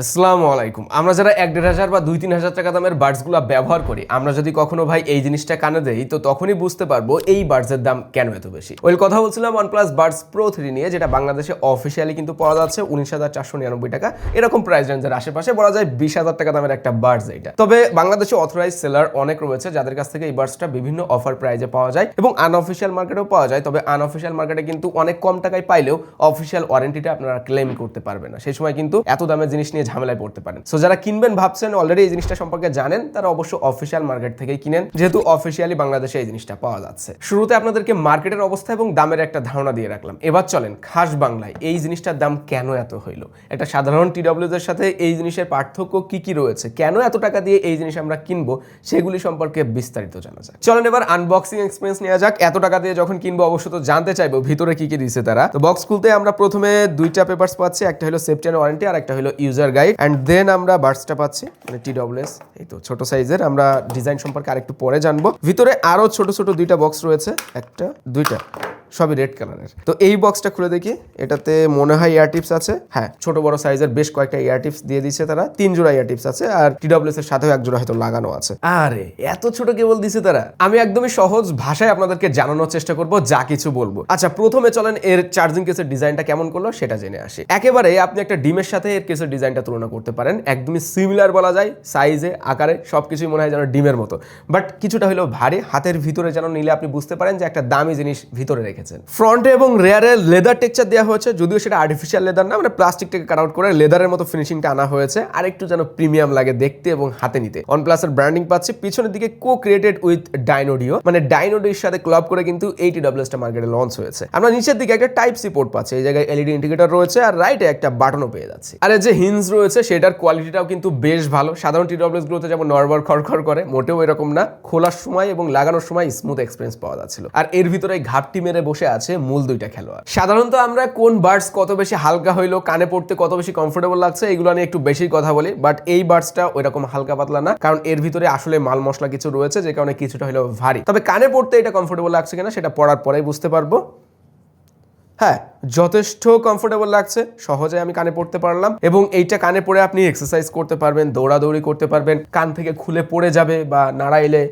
আসসালামু আলাইকুম। আমরা যারা এক দেড় হাজার বা দুই তিন হাজার টাকা দামের বার্ডসগুলো ব্যবহার করি, আমরা যদি কখনো ভাই এই জিনিসটা কানে দেই, তো তখনই বুঝতে পারব এই বার্ডসের দাম কেন এত বেশি। ওই কথা বলছিলাম one plus buds pro three নিয়ে, যেটা বাংলাদেশে অফিসিয়ালি কিন্তু পাওয়া যাচ্ছে উনিশ হাজার চারশো নিরানব্বই টাকা। এরকম প্রাইস রেঞ্জের আশেপাশে বলা যায় বিশ হাজার টাকা দামের একটা বার্ডস এটা। তবে বাংলাদেশে অথরাইজ সেলার অনেক রয়েছে যাদের কাছ থেকে এই বার্ডসটা বিভিন্ন অফার প্রাইজে পাওয়া যায় এবং আনঅফিসিয়াল মার্কেটেও পাওয়া যায়। তবে আনঅফিসিয়াল মার্কেটে কিন্তু অনেক কম টাকায় পাইলেও অফিসিয়াল ওয়ারেন্টিটা আপনারা ক্লেম করতে পারবেন না। সেই সময় কিন্তু এত দামের জিনিস নিয়ে ঝামেলায় পড়তে পারেন। সো যারা কিনবেন ভাবছেন অলরেডি এই জিনিসটা সম্পর্কে জানেন, তারা অবশ্য অফিসিয়াল মার্কেট থেকেই কিনেন, যেহেতু অফিসিয়ালি বাংলাদেশে এই জিনিসটা পাওয়া যাচ্ছে। শুরুতে আপনাদেরকে মার্কেটের অবস্থা এবং দামের একটা ধারণা দিয়ে রাখলাম। এবার চলেন খাস বাংলায়, এই জিনিসটার দাম কেন এত হইল? একটা সাধারণ টিডব্লিউজ এর সাথে এই জিনিসের পার্থক্য কি কি রয়েছে? কেন এত টাকা দিয়ে এই জিনিস আমরা কিনবো? সেগুলি সম্পর্কে বিস্তারিত জানা যাক। চলেন এবার আনবক্সিং এক্সপিরিয়েন্স নেওয়া যাক। এত টাকা দিয়ে যখন কিনবো, অবশ্য তো জানতে চাইব ভিতরে কি কি দিছে তারা। তো বক্স খুলতে আমরা প্রথমে দুইটা পেপারস পাচ্ছি, একটা হলো সেফটি অ্যান্ড ওয়ারেন্টি আর একটা হলো ইউজার গাইড অ্যান্ড দেন আমরা বার্সটা পাচ্ছি মানে টি ডব্লিউএস এই তো ছোট সাইজের আমরা ডিজাইন সম্পর্কে আরেকটু পরে জানব। ভিতরে আরও ছোট ছোট দুইটা বক্স রয়েছে, একটা, দুইটা। সবই রেড কালারের তো এই বক্সটা খুলে দেখি, এটাতে মনে হয় ইয়ার টিপস আছে। হ্যাঁ ছোট বড় সাইজের বেশ কয়েকটা ইয়ার টিপস দিয়ে দিচ্ছে তারা। তিন জোড়া ইয়ার টিপস আছে আর টিডব্লিউএস এর সাথেও এক জোড়া হয়তো লাগানো আছে। আরে, এত ছোট কেবল দিছে তারা। আমি একদমই সহজ ভাষায় আপনাদেরকে জানানোর চেষ্টা করব, যা কিছু বলব। আচ্ছা প্রথমে চলেন এর চার্জিং কেসের ডিজাইনটা কেমন করল সেটা জেনে আসি। একেবারে আপনি একটা ডিমের সাথে এর কেসের ডিজাইনটা তুলনা করতে পারেন। একদমই সিমিলার বলা যায় সাইজে আকারে, সবকিছুই মনে হয় যেন ডিমের মতো। বাট কিছুটা হলেও ভারী, হাতের ভিতরে যেন নিলে আপনি বুঝতে পারেন যে একটা দামি জিনিস ভিতরে রেখেছেন ফ্রন্টে এবং রেয়ারে লেদার টেক্সচার দেওয়া হয়েছে, যদিও সেটা আর্টিফিশিয়াল লেদার না মানে প্লাস্টিকটাকে কাট আউট করে লেদারের মতো ফিনিশিংটা আনা হয়েছে। আর একটু যেন প্রিমিয়াম লাগে দেখতে এবং হাতে নিতে। অনপ্লাসের ব্র্যান্ডিং পাচ্ছি, পিছনের দিকে কো ক্রিয়েটেড উইথ ডাইনোডিও মানে ডাইনোডির সাথে ক্লাব করে কিন্তু এই টিডব্লিউএসটা মার্কেটে লঞ্চ হয়েছে। আমরা নিচের দিকে একটা টাইপ সি পোর্ট পাচ্ছি, এই জায়গায় এলইডি ইন্ডিকেটর রয়েছে, আর রাইটে একটা বাটনও পেয়ে যাচ্ছে। আর যে হিন্স রয়েছে, সেটার কোয়ালিটিটাও কিন্তু বেশ ভালো। সাধারণ টিডব্লিউএস গুলোতে যেমন নরমাল খড়খড় করে, মোটেও এরকম না। খোলার সময় এবং লাগানোর সময় স্মুথ এক্সপিরিয়েন্স পাওয়া যাচ্ছিল। আর এর ভিতরে ঘাপটি মেরে বসে আছে মূল দুইটা খেলোয়াড়। সাধারণত আমরা কোন বার্ডস কত বেশি হালকা হইল, কানে পড়তে কত বেশি কমফোর্টেবল লাগছে, এগুলো নিয়ে একটু বেশি কথা বলি বাট এই বার্ডসটা ওইরকম হালকা পাতলা না, কারণ এর ভিতরে আসলে মাল মশলা কিছু রয়েছে, যে কারণে কিছুটা হলেও ভারী। তবে কানে পড়তে এটা কমফোর্টেবল লাগছে কিনা সেটা পড়ার পরেই বুঝতে পারব। হ্যাঁ যথেষ্ট কমফোর্টেবল লাগছে, সহজে আমি কানে পড়তে পারলাম, এবং এইটা কানে পড়ে আপনি এক্সারসাইজ করতে পারবেন, দৌড়াদৌড়ি করতে পারবেন, কান থেকে খুলে পড়ে যাবে বা নাড়াইলে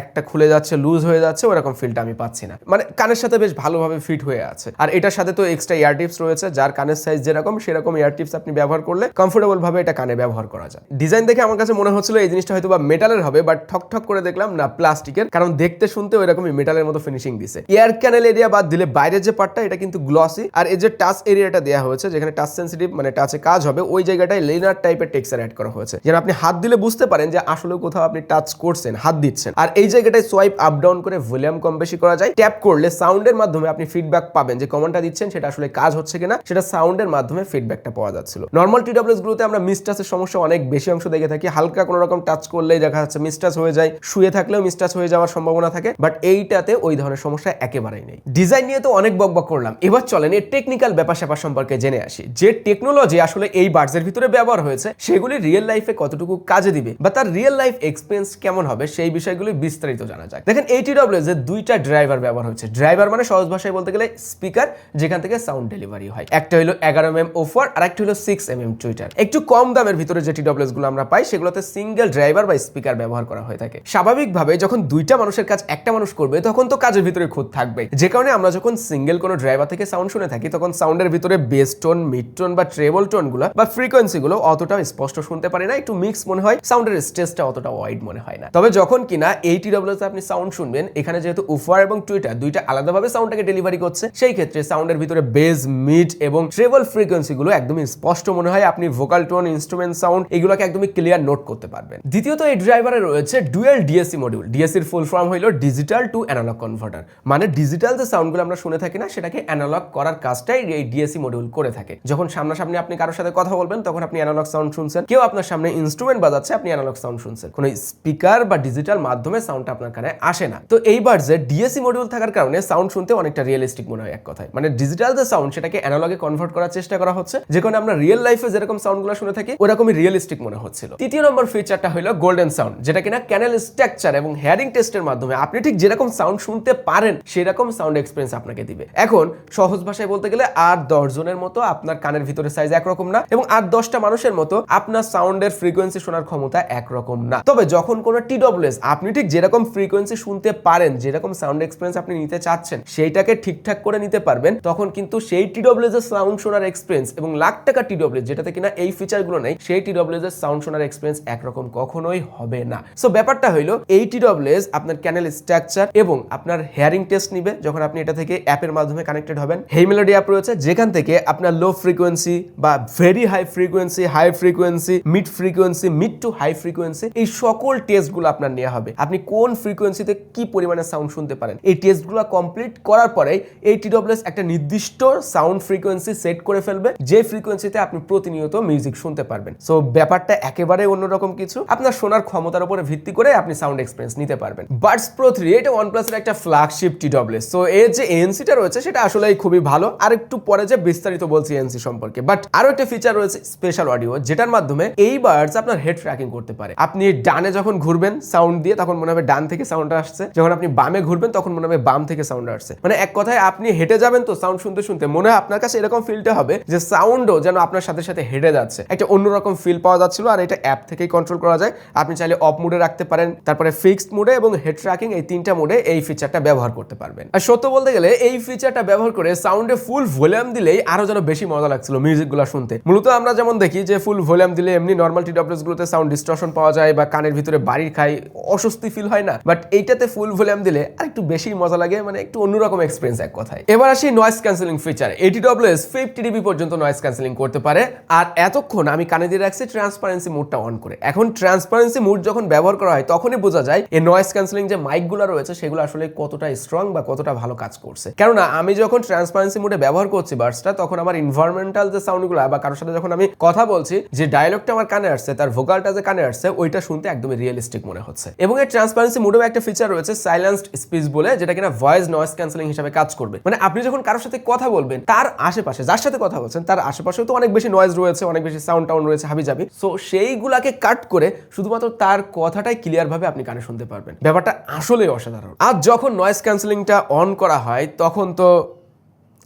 একটা খুলে যাচ্ছে লুজ হয়ে যাচ্ছে, ওরকম ফিলটা আমি পাচ্ছি না। মানে কানের সাথে বেশ ভালোভাবে ফিট হয়ে আছে। আর এটার সাথে তো এক্সট্রা ইয়ার টিপস রয়েছে, যার কানের সাইজ যেরকম, সেরকম ইয়ার টিপস আপনি ব্যবহার করলে কমফোর্টেবল ভাবে এটা কানে ব্যবহার করা যায়। ডিজাইন দেখে আমার কাছে মনে হচ্ছিল এই জিনিসটা হয়তো বা মেটালের হবে বাট ঠক ঠক করে দেখলাম না প্লাস্টিকের কারণ দেখতে শুনতে ওইরকমই মেটালের মতো ফিনিশিং দিছে। এয়ার ক্যানেল এরিয়া বাদ দিলে বাইরের যে পার্টটা এটা কিন্তু গ্লসি আর এই যে টাচ এরিয়াটা দেওয়া হয়েছে, যেখানে টাচ সেন্সিটিভ মানে টাচে কাজ হবে, ওই জায়গাটায় লেনার টাইপের টেক্সচার অ্যাড করা হয়েছে। যেন আপনি হাত দিলে বুঝতে পারেন যে আসলে কোথাও আপনি টাচ করছেন, হাত দিচ্ছেন। আর এই জায়গাটায় সোয়াইপ আপ ডাউন করে ভলিউম কম বেশি করা যায়। ট্যাপ করলে সাউন্ডের মাধ্যমে আপনি ফিডব্যাক পাবেন যে কমেন্টটা দিচ্ছেন, সেটা আসলে কাজ হচ্ছে কিনা, সেটা সাউন্ডের মাধ্যমে ফিডব্যাকটা পাওয়া যাচ্ছিল। নর্মাল টিডব্লিউএস গুলোতে আমরা মিসটাচের সমস্যা অনেক বেশি অংশ দেখে থাকি। হালকা কোনো রকম টাচ করলেই দেখা যাচ্ছে মিসটাচ হয়ে যায়, শুয়ে থাকলেও মিসটাচ হয়ে যাওয়ার সম্ভাবনা থাকে বাট এইটাতে ওই ধরনের সমস্যা একেবারেই নেই। ডিজাইন নিয়ে তো অনেক বকবক করলাম। এবার চলেন এর টেকনিক্যাল ব্যাপার স্যাপার সম্পর্কে জেনে আসি। যে টেকনোলজি আসলে এই বার্ডসের ভিতরে ব্যবহার হয়েছে, সেগুলি রিয়েল লাইফে কতটুকু কাজে দিবে, বা তার রিয়েল লাইফ এক্সপিরিয়েন্স কেমন হবে, সেই বিষয়গুলি বিস্তারিত জানা যাক। দেখেন এই টিডব্লিউএস এর দুইটা ড্রাইভার ব্যবহার হচ্ছে। ড্রাইভার মানে সহজ ভাষায় বলতে গেলে স্পিকার যেখান থেকে সাউন্ড ডেলিভারি হয়। একটা হলো এগারো এম ওফার আর একটা হলো সিক্স এম এম টুইটার একটু কম দামের ভিতরে যে টিডব্লিউএসগুলো আমরা পাই, সেগুলোতে সিঙ্গেল ড্রাইভার বা স্পিকার ব্যবহার করা হয়ে থাকে। স্বাভাবিকভাবে যখন দুইটা মানুষের কাজ একটা মানুষ করবে, তখন তো কাজের ভিতরে খুদ থাকবে। যে কারণে আমরা যখন সিঙ্গেল কোনো ড্রাইভার থেকে সাউন্ড শুনে থাকি, তখন সাউন্ডের ভিতরে বেস টোন মিড টোন বা ট্রেবল টোনগুলো বা ফ্রিকোয়েন্সি গুলো অতটা স্পষ্ট শুনতে পারি না। একটু মিক্স মনে হয় সাউন্ডের স্টেজটা অতটা ওয়াইড মনে হয় না। তবে যখন কিনা এই টিডব্লিউএস আপনি সাউন্ড শুনবেন। এখানে যেহেতু উফার এবং টুইটার, দুইটা আলাদাভাবে সাউন্ডটাকে ডেলিভারি করছে, সেই ক্ষেত্রে সাউন্ডের ভিতরে বেজ মিড এবং ট্রেবল ফ্রিকোয়েন্সি গুলো একদমই স্পষ্ট মনে হয়। আপনি ভোকাল টোন ইনস্ট্রুমেন্ট সাউন্ড এগুলোকে একদমই ক্লিয়ার নোট করতে পারবেন। দ্বিতীয়ত এই ড্রাইভারে রয়েছে ডুয়েল ডিএসসি মডিউল ডিএসসির ফুল ফর্ম হলো ডিজিটাল টু অ্যানালগ কনভার্টার মানে ডিজিটাল যে সাউন্ডগুলো আমরা শুনে থাকি না, সেটাকে অ্যানালগ করার কাজটাই এই ডিএসসি মডিউল করে থাকে। যখন সামনাসামনি আপনি কারোর সাথে কথা বলবেন, তখন আপনি অ্যানালগ সাউন্ড শুনছেন। কেউ আপনার সামনে ইনস্ট্রুমেন্ট বাজাচ্ছে, আপনি অ্যানালগ সাউন্ড শুনছেন। কোনো স্পিকার বা ডিজিটাল মাধ্যমে সাউন্ড সাউন্ডটা আপনার কানে আসে না। তো এই বার্ডসের ডিএসি মডিউল থাকার কারণে সাউন্ড শুনতে অনেকটা রিয়েলিস্টিক মনে হয় এক কথায়। মানে ডিজিটাল যে সাউন্ড সেটাকে অ্যানালগে কনভার্ট করার চেষ্টা করা হচ্ছে, যে কারণে আমরা রিয়েল লাইফে যেরকম সাউন্ডগুলো শুনে থাকি, ওরকমই রিয়েলিস্টিক মনে হচ্ছিল। তৃতীয় নম্বর ফিচারটা হলো গোল্ডেন সাউন্ড যেটা কিনা ক্যানেল স্ট্রাকচার এবং হেয়ারিং টেস্টের মাধ্যমে আপনি ঠিক যেরকম সাউন্ড শুনতে পারেন, সেরকম সাউন্ড এক্সপিরিয়েন্স আপনাকে দিবে। এখন সহজ ভাষায় বলতে গেলে আর দশ জনের মতো আপনার কানের ভিতরে সাইজ একরকম না এবং আর দশটা মানুষের মতো আপনার সাউন্ডের ফ্রিকোয়েন্সি শোনার ক্ষমতা একরকম না। তবে যখন কোনো টিডব্লিউএস আপনি ঠিক যেরকম ফ্রিকোয়েন্সি শুনতে পারেন, যেরকম সাউন্ড এক্সপিরিয়েন্স আপনি নিতে চাচ্ছেন, সেইটাকে ঠিকঠাক করে নিতে পারবেন, তখন কিন্তু সেই টিডব্লিউএস এর সাউন্ড শোনার এক্সপিরিয়েন্স এবং লাখ টাকা টিডব্লিউএস যেটাতে কিনা এই ফিচারগুলো নেই, সেই টিডব্লিউএস এর সাউন্ড শোনার এক্সপিরিয়েন্স একরকম কখনোই হবে না। সো ব্যাপারটা হইল, এই টিডব্লিউএস আপনার ক্যানেল স্ট্রাকচার এবং আপনার হেয়ারিং টেস্ট নিবে, যখন আপনি এটা থেকে অ্যাপের মাধ্যমে কানেক্টেড হবেন। হেই মেলোডি অ্যাপ রয়েছে, যেখান থেকে আপনার লো ফ্রিকোয়েন্সি বা very high frequency high frequency mid frequency mid to high frequency এই সকল টেস্টগুলো আপনার নেওয়া হবে। আপনি কোন ফ্রিকোয়েন্সিতে কি পরিমাণে সাউন্ড শুনতে পারেন? এই টেস্টগুলো কমপ্লিট করার পরে এই টিডব্লিউএস একটা নির্দিষ্ট সাউন্ড ফ্রিকোয়েন্সি সেট করে ফেলবে, যে ফ্রিকোয়েন্সিতে আপনি প্রতিনিয়ত মিউজিক শুনতে পারবেন। সো ব্যাপারটা একেবারে অন্যরকম কিছু। আপনার শোনার ক্ষমতার উপরে ভিত্তি করে আপনি সাউন্ড এক্সপিরিয়েন্স নিতে পারবেন। বাডস প্রো থ্রি এটা ওয়ান প্লাসের একটা ফ্ল্যাগশিপ টিডব্লিউএস সো এর যে এনসিটা রয়েছে, সেটা আসলে খুবই ভালো। আর একটু পরে যে বিস্তারিত বলছি এনসি সম্পর্কে। বাট আরও একটা ফিচার রয়েছে স্পেশাল অডিও যেটার মাধ্যমে এই বার্ডস আপনার হেড ট্র্যাকিং করতে পারে। আপনি ডানে যখন ঘুরবেন সাউন্ড দিয়ে, তখন মনে হবে ডান থেকে সাউন্ড আসছে। যখন আপনি বামে ঘুরবেন, তখন মনে হবে বাম থেকে সাউন্ড আসছে। মানে এক কথায় আপনি হেঁটে যাবেন তো সাউন্ড শুনতে শুনতে মনে হয় আপনার কাছে এরকম ফিলটা হবে যে সাউন্ডও যেন আপনার সাথে সাথে হেঁটে যাচ্ছে। একটা অন্যরকম ফিল পাওয়া যাচ্ছিল আর এটা অ্যাপ থেকেই কন্ট্রোল করা যায়। আপনি চাইলে অফ মুডে রাখতে পারেন, তারপরে ফিক্সড মুডে এবং হেড ট্র্যাকিং এই তিনটা মুডে এই ফিচারটা ব্যবহার করতে পারবেন। আর সত্য বলতে গেলে এই ফিচারটা ব্যবহার করে সাউন্ডে ফুল ভলিউম দিলেই আরও যেন বেশি মজা লাগছিল মিউজিকগুলো শুনতে। মূলত আমরা যেমন দেখি যে ফুল ভলিউম দিলে এমনি নর্মাল টিডব্লিউএস গুলোতে সাউন্ড ডিস্টর্শন পাওয়া যায় বা কানের ভিতরে বাড়ির খাই অস্বস্তি ফিল হয় না বাট এইটাতে ফুল ভলিউম দিলে আর একটু বেশি মজা লাগে মানে একটু অন্যরকম এক্সপিরিয়েন্স এক কথায়। এবার আসি নয়েজ ক্যান্সেলিং ফিচার এটি ডব্লিউএস ফিফটি ডিবি পর্যন্ত নয়েজ ক্যান্সেলিং করতে পারে, আর এতক্ষণ আমি কানে দিয়ে রাখছি ট্রান্সপারেন্সি মুডটা অন করে। এখন ট্রান্সপারেন্সি মুড যখন ব্যবহার করা হয়, তখনই বোঝা যায় এই নয়েজ ক্যান্সেলিং যে মাইকগুলো রয়েছে, সেগুলো আসলে কতটা স্ট্রং বা কতটা ভালো কাজ করছে। কেননা, আমি যখন ট্রান্সপারেন্সি মুডে ব্যবহার করছি বার্সটা তখন আমার ইনভারমেন্টাল যে সাউন্ডগুলো বা কারোর সাথে যখন আমি কথা বলছি, যে ডায়লগটা আমার কানে আসছে, তার ভোকালটা যে কানে আসছে, ওইটা শুনতে একদমই রিয়েলিস্টিক মনে হচ্ছে। এবং এই ট্রান্সপারেন্সি মুডেও একটা ফিচার রয়েছে সাইলেন্সড স্পিচ বলে, যেটা কিনা ভয়েস নয়েজ ক্যান্সেলিং হিসাবে কাজ করবে। মানে আপনি যখন কারোর সাথে কথা বলবেন, তার আশেপাশে, যার সাথে কথা বলছেন, তার আশেপাশেও তো অনেক বেশি নয়েজ রয়েছে, অনেক বেশি সাউন্ড টাউন রয়েছে হাবি যাবি সো সেইগুলাকে কাট করে শুধুমাত্র তার কথাটাই ক্লিয়ার ভাবে আপনি কানে শুনতে পারবেন। ব্যাপারটা আসলেই অসাধারণ। আর যখন নয়েজ ক্যান্সেলিংটা অন করা হয়, তখন তো,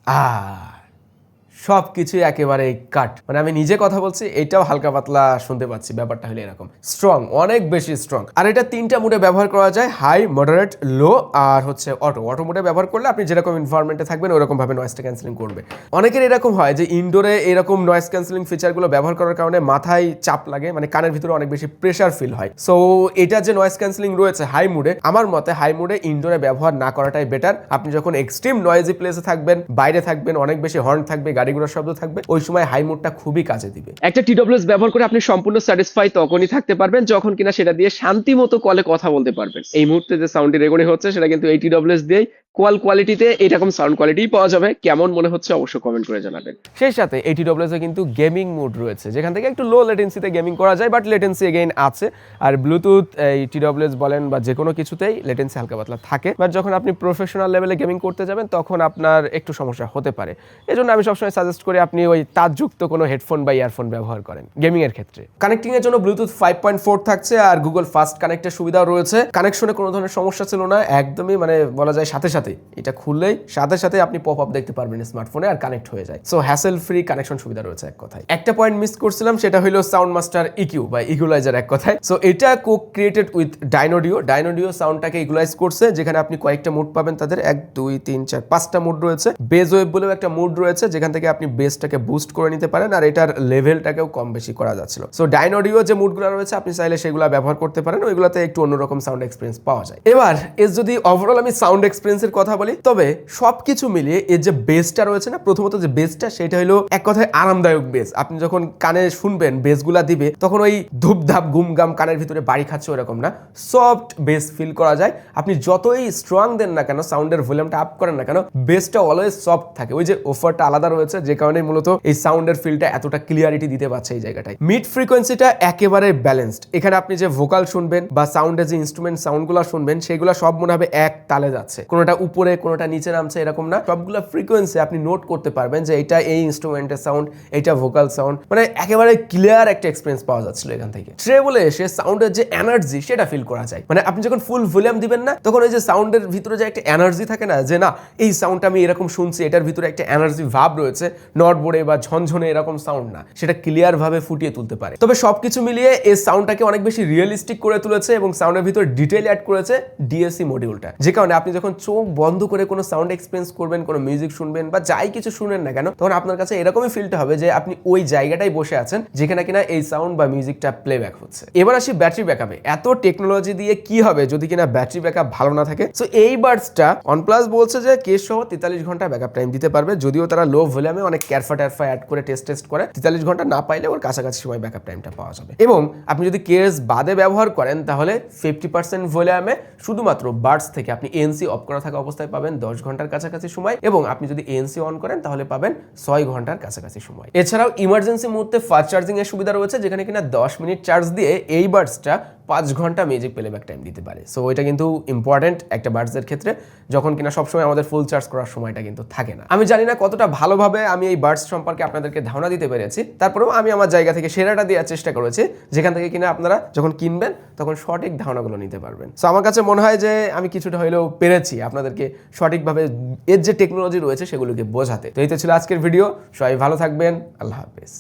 আহ সব কিছুই একেবারে কাট। মানে আমি নিজে কথা বলছি, এটাও হালকা পাতলা শুনতে পাচ্ছি, ব্যাপারটা হলো এরকম। স্ট্রং অনেক বেশি স্ট্রং আর এটা তিনটা মুডে ব্যবহার করা যায় হাই মডারেট লো আর হচ্ছে অটো অটো মুডে ব্যবহার করলে আপনি যেরকম এনভায়রনমেন্টে থাকবেন ওরকম ভাবে নয়েজটা ক্যান্সেলিং করবে। অনেকের এরকম হয় যে ইনডোরে এরকম নয়েস ক্যান্সেলিং ফিচারগুলো ব্যবহার করার কারণে মাথায় চাপ লাগে মানে কানের ভিতরে অনেক বেশি প্রেশার ফিল হয়। সো এটা যে নয়েস ক্যান্সেলিং রয়েছে হাই মুডে আমার মতে হাই মুডে ইনডোরে ব্যবহার না করাটাই বেটার আপনি যখন এক্সট্রিম নয়েজি প্লেসে থাকবেন, বাইরে থাকবেন, অনেক বেশি হর্ন থাকবে, গাড়ি ঘোড়ার শব্দ থাকবে, ওই সময় হাই মুডটা খুবই কাজে দিবে। একটা টিডব্লিউএস ব্যবহার করে আপনি সম্পূর্ণ স্যাটিসফাই তখনই থাকতে পারবেন যখন কিনা সেটা দিয়ে শান্তি মতো কলে কথা বলতে পারবেন। এই মুহূর্তে যে সাউন্ডটি রেকর্ডিং হচ্ছে, সেটা কিন্তু এই টিডব্লিউএস দিয়েই কল কোয়ালিটিতে এরকম সাউন্ড কোয়ালিটি পাওয়া যাবে। কেমন মনে হচ্ছে অবশ্যই কমেন্ট করে জানাবেন। সেই সাথে এইটি ডব্লিউএস এ কিন্তু গেমিং মোড রয়েছে, যেখান থেকে একটু লো লেটেন্সিতে গেমিং করা যায় বাট লেটেন্সি এগেইন আছে। আর ব্লুটুথ এই টিডব্লিউএস বলেন বা যে কোনো কিছুতেই লেটেন্সি হালকা পাতলা থাকে। বাট যখন আপনি প্রফেশনাল লেভেলে গেমিং করতে যাবেন, তখন আপনার একটু সমস্যা হতে পারে। এজন্য আমি সবসময় সাজেস্ট করি আপনি ওই তারযুক্ত কোনো হেডফোন বা ইয়ারফোন ব্যবহার করেন গেমিং এর ক্ষেত্রে। কানেক্টিং এর জন্য ব্লুটুথ ফাইভ পয়েন্ট ফোর থাকছে আর গুগল ফাস্ট কানেক্টের সুবিধাও রয়েছে। কানেকশনে কোনো ধরনের সমস্যা ছিল না, একদমই মানে বলা যায় সাথে সাথে। এটা খুললেই সাথে সাথে আপনি পপ আপ দেখতে পারবেন স্মার্টফোনে আর কানেক্ট হয়ে যায়। সো হ্যাসেল ফ্রি কানেকশন সুবিধা রয়েছে এক কথায়। একটা পয়েন্ট মিস করছিলাম, সেটা হলো সাউন্ড মাস্টার ইকিউ বা ইকুলাইজার এক কথায়। সো এটা কো ক্রিয়েটেড উইথ ডাইনোডিও ডাইনোডিও সাউন্ডটাকে ইকুলাইজ করছে, যেখানে আপনি কয়েকটা মুড পাবেন তাদের। এক, দুই, তিন, চার, পাঁচটা মুড রয়েছে। বেজ ওয়েব বলেও একটা মুড রয়েছে, যেখান থেকে আপনি বেসটাকে বুস্ট করে নিতে পারেন আর এটার লেভেলটাকেও কম বেশি করা যাচ্ছিল। সো ডাইনোডিও যে মুডগুলো রয়েছে, আপনি চাইলে সেগুলো ব্যবহার করতে পারেন। ওইগুলোতে একটু অন্যরকম সাউন্ড এক্সপিরিয়েন্স পাওয়া যায়। এবার, এর যদি ওভারঅল আমি সাউন্ড এক্সপিরিয়েন্সের কথা বলি, তবে সবকিছু মিলিয়ে এর যে বেসটা রয়েছে না, প্রথমত যে বেসটা সেটা হলো এক কথায় আরামদায়ক বেস আপনি যখন কানে শুনবেন বেসগুলা দিবে, তখন ওই ধূপধাপ, গুমগাম কানের ভিতরে বাড়ি খাচ্ছে ওরকম না। সফট বেস ফিল করা যায়। আপনি যতই স্ট্রং দেন না কেন সাউন্ডের ভলিউমটা আপ করেন না কেন বেসটা অলওয়েজ সফট থাকে। ওই যে ওফারটা আলাদা রয়েছে, যে কারণে মূলত এই সাউন্ডের ফিলটা এতটা ক্লিয়ারিটি দিতে পারছে এই জায়গাটায়। মিড ফ্রিকোয়েন্সিটা একেবারে ব্যালেন্সড এখানে আপনি যে ভোকাল শুনবেন বা সাউন্ডের যে ইনস্ট্রুমেন্ট সাউন্ডগুলো শুনবেন, সেগুলো সব মনে হবে এক তালে যাচ্ছে। কোনোটা উপরে, কোনোটা নিচে নামছে, এরকম না। সবগুলো ফ্রিকোয়েন্সি আপনি নোট করতে পারবেন যে এটা এই ইনস্ট্রুমেন্টের সাউন্ড এটা ভোকাল সাউন্ড মানে একেবারে ক্লিয়ার একটা এক্সপিরিয়েন্স পাওয়া যাচ্ছিল এখান থেকে। ট্রে বলে এসে সাউন্ডের যে এনার্জি সেটা ফিল করা যায়। মানে আপনি যখন ফুল ভলিউম দিবেন না, তখন ওই যে সাউন্ডের ভিতরে যে একটা এনার্জি থাকে না, যে না, এই সাউন্ডটা আমি এরকম শুনছি, এটার ভিতরে একটা এনার্জি ভাব রয়েছে নট নটবোর্ডে বা ঝনঝনে এরকম সাউন্ড না। সেটা ক্লিয়ার ভাবে ফুটিয়ে তুলতে পারে। তবে সবকিছু মিলিয়ে এই সাউন্ডটাকে অনেক বেশি রিয়েলিস্টিক করে তুলেছে এবং সাউন্ডের ভিতরে ডিটেল অ্যাড করেছে ডিএসসি মডিউলটা যে কারণে আপনি যখন চোখ বন্ধ করে কোনো সাউন্ড এক্সপিরিয়েন্স করবেন, কোনো মিউজিক শুনবেন বা যাই কিছু শুনেন না কেন, তখন আপনার কাছে এরকমই ফিলটা হবে যে আপনি ওই জায়গাটাই বসে আছেন যেখানে কিনা এই সাউন্ড বা মিউজিকটা প্লেব্যাক হচ্ছে। এবার আসি ব্যাটারি ব্যাকআপে এত টেকনোলজি দিয়ে কি হবে যদি কিনা ব্যাটারি ব্যাকআপ ভালো না থাকে? সো এই বার্ডসটা OnePlus বলছে যে কেস সহ তেতাল্লিশ ঘণ্টা ব্যাকআপ টাইম দিতে পারবে, যদিও তারা লো ভলিউমে অনেক ক্যারফা ট্যারফা অ্যাড করে টেস্ট টেস্ট করে। তেতাল্লিশ ঘণ্টা না পাইলে ওর কাছাকাছি সময় ব্যাকআপ টাইমটা পাওয়া যাবে। এবং আপনি যদি কেস বাদে ব্যবহার করেন, তাহলে ফিফটি পার্সেন্ট ভলিউমে শুধুমাত্র বার্ডস থেকে আপনি এনসি অফ করা থাকা অবস্থায় পাবেন দশ ঘণ্টার কাছাকাছি সময় এবং আপনি যদি এনসি অন করেন, তাহলে পাবেন ছয় ঘণ্টার কাছাকাছি সময়। এছাড়াও ইমার্জেন্সি মুহূর্তে ফাস্ট চার্জিং এর সুবিধা রয়েছে, যেখানে কিনা দশ মিনিট চার্জ দিয়ে এই বার্ডসটা পাঁচ ঘণ্টা মিউজিক প্লেব্যাক টাইম দিতে পারে। সো এটা কিন্তু ইম্পর্টেন্ট একটা বার্ডসের ক্ষেত্রে, যখন কিনা সবসময় আমাদের ফুল চার্জ করার সময়টা কিন্তু থাকে না। আমি জানি না কতটা ভালোভাবে আমি এই বার্ডস সম্পর্কে আপনাদেরকে ধারণা দিতে পেরেছি, তারপরেও আমি আমার জায়গা থেকে সেরাটা দেওয়ার চেষ্টা করেছি, যেখান থেকে কিনা আপনারা যখন কিনবেন, তখন সঠিক ধারণাগুলো নিতে পারবেন। সো আমার কাছে মনে হয় যে আমি কিছুটা হলেও পেরেছি আপনাদেরকে সঠিকভাবে এর যে টেকনোলজি রয়েছে সেগুলোকে বোঝাতে। তো এই তো ছিল আজকের ভিডিও সবাই ভালো থাকবেন। আল্লাহ হাফেজ।